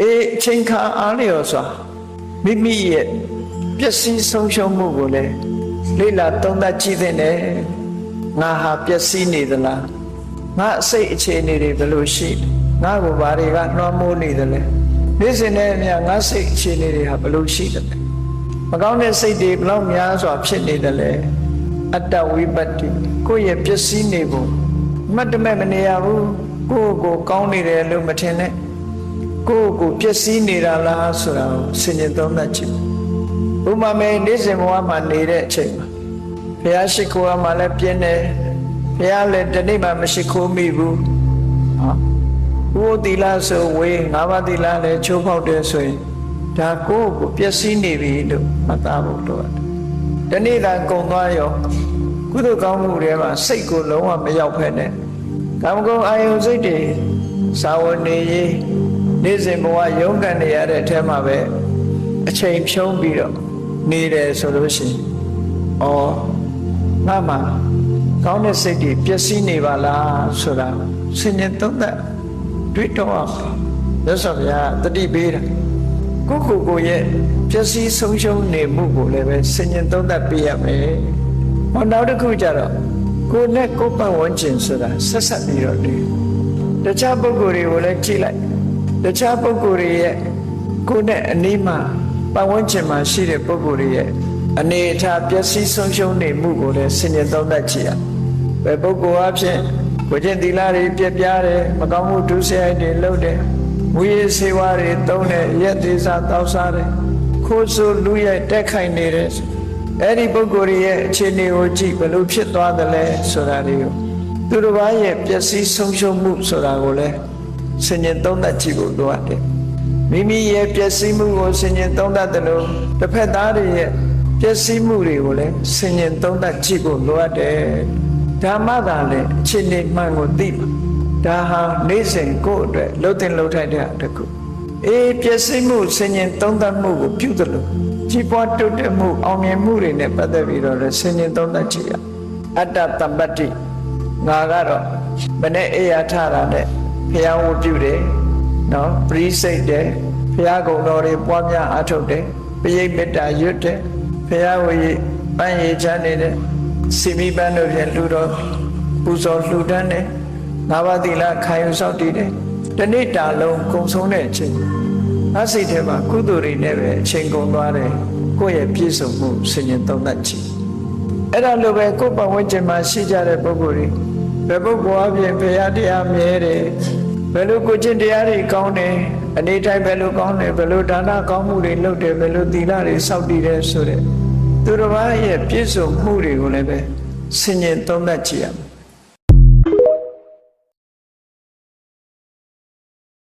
အေးအချိန်ခါအားလျော်စွာမိမိရဲ့ပျက်စီးဆုံးရှုံးမှုကိုလည်းလေ့လာသုံးသပ်ကြည့်သင့်တယ်ငါဟာပျက်စီးနေသလားငါအစိတ်အခြေအနေတွေဘယ်လိုရှိလဲငါ့ကိုဘာတွေကနှွမ်းမိုးနေသလဲနေ့စဉ်နဲ့အမျှငါစိတ်အခြေအနေတွေဟာဘယ်လိုရှိသလဲမကောင်းတဲ့စိတ်တွေဘယ်လောက်များစွာဖြစ်နေသလဲအတ္တဝိပတ္တိကိုယ့်ရဲ့ပျက်စီးနေပုံမတ်တမဲ့မနေရဘူးကိုယ့်ကိုယ်ကောင်းနေတယ်လို့မထင်နဲ့ ကိုယ့်ကိုယ်ပျက်စီးနေတာလားဆိုတာကိုဆင်ញင်သုံးသပ်ကြည့်ဥပမာမဲ့နေ့စဉ်ဘဝမှာနေတဲ့အချိန်မှာဘုရားရှိခိုးရမှာလည်းပြင်းတယ်ဘုရားလည်းတနေ့မှမရှိခိုးမိဘူးဟာဘုရားသီလဆိုဝေးငါးပါးသီလလည်းချိုးဖောက်တယ်ဆိုရင်ဒါကိုယ့်ကိုယ်ပျက်စီးနေပြီလို့မှတ်သားဖို့လိုတယ်တနေ့သာကုံသွားရောကုသိုလ်ကောင်းမှုတွေမှာစိတ်ကိုလုံးဝမရောက်ဖက်နဲ့ကာမဂုဏ်အာယုန်စိတ်တွေစာဝန်နေရေး နေ့စဉ်ဘဝရုန်းကန်နေရတဲ့အထက်မှာပဲအချိန်ဖြုံးပြီးတော့နေတယ်ဆိုလို့ရှိရင်အော်ငါမှကောင်းတဲ့စိတ်တွေပျက်စီးနေပါလားဆိုတာဆင်ញင်သုံးသပ်တွေးတော့အောင်ရသော်ဗျာတတိပေးတာကိုယ့်ကိုယ်ကိုယ်ရဲ့ပျက်စီးဆုံးရှုံးနေမှုကိုလည်းပဲဆင်ញင်သုံးသပ်ပေးရမယ်ဟောနောက်တစ်ခုကျတော့ကိုယ်နဲ့ကိုယ်ပတ်ဝန်းကျင်ဆိုတာဆက်ဆက်ပြီးတော့နေတခြားပုဂ္ဂိုလ်တွေကိုလည်းကြည့်လိုက် တခြားပုဂ္ဂိုလ်တွေရဲ့ကိုယ်နဲ့အနီးမှာပတ်ဝန်းကျင်မှာရှိတဲ့ပုဂ္ဂိုလ်တွေရဲ့အနေအထားပျက်စီးဆုံးရှုံးနေမှုကိုလည်းဆင်ញင်သုံးသပ်ကြည့်ရဘယ်ပုဂ္ဂိုလ်အဖြစ်ကိုကျင့်သီလတွေပြည့်ပြားတယ်မကောင်းမှုဒုစရိုက်တွေလုပ်တယ်ဝိရစေဝါတွေသုံးတယ်ရက်သေးစားတောက်စားတယ်ခိုးဆိုလူရဲ့တက်ခိုင်နေတယ်အဲ့ဒီပုဂ္ဂိုလ်ရဲ့အခြေအနေကိုကြည့်ဘယ်လိုဖြစ်သွားသလဲဆိုတာတွေကိုသူတစ်ပါးရဲ့ပျက်စီးဆုံးရှုံးမှုဆိုတာကိုလည်း ဆင်ញင်သုံးသပ်ကြည့်ဖို့လိုအပ်တယ်မိမိရဲ့ပျက်စီးမှုကိုဆင်ញင်သုံးသပ်တယ်လို့တစ်ဖက်သားတွေရဲ့ပျက်စီးမှုတွေကိုလည်းဆင်ញင်သုံးသပ်ကြည့်ဖို့လိုအပ်တယ်ဓမ္မသာလည်းအခြေအနေမှန်ကိုသိမှာဒါဟာနေ့စဉ်ကိုယ့်အတွက်လှုပ်တင်လှုပ်ထိုက်တဲ့အတစ်ခုအေးပျက်စီးမှုဆင်ញင်သုံးသပ်မှုကိုပြုတယ်လို့ကြီးပွားတိုးတက်မှုအောင်မြင်မှုတွေနဲ့ပတ်သက်ပြီးတော့လည်းဆင်ញင်သုံးသပ်ကြည့်ရအတ္တတမ္ပတ္တိငါကတော့မနေ့အေးရထတာနဲ့ ဖျားဝတ်ပြုတယ်နော်ပရိစိတ်တယ်ဖျားကုံတော်တွေပွားများအားထုတ်တယ်ပရိမေတ္တာရွတ်တယ်ဖျားဝေပန်းရည်ချမ်းနေတဲ့စီမိပန်းတို့ဖြင့်လူတော်ပူဇော်လှူဒန်းတယ်ငါးပါးသီလခံယူစောင့်တည်တယ်တနေ့တာလုံးကုံဆုံးတဲ့အချိန်ငါစိတ်ထဲမှာကုသိုလ်တွေနဲ့ပဲအချိန်ကုန်သွားတယ်ကိုယ့်ရဲ့ပြည့်စုံမှုဆင်ញင်သုံးသပ်ကြည့်အဲ့ဒါလိုပဲကိုယ်ပတ်ဝန်းကျင်မှာရှိကြတဲ့ပုဂ္ဂိုလ်တွေ ဘယ်ပုဂ္ဂိုလ်အပြင်ဘုရားတရားမြဲတယ်ဘယ်လိုကိုကျင့်တရားတွေကောင်းတယ်အနေတိုင်းဘယ်လိုကောင်းတယ်ဘယ်လိုဒါနကောင်းမှုတွေလုပ်တယ်ဘယ်လိုသီလတွေစောင့်တည်တယ်ဆိုတဲ့သူတစ်ပါးရဲ့ပြည့်စုံမှုတွေကိုလည်းပဲဆင်ញင်သုံးသပ်ကြည့်ရမယ်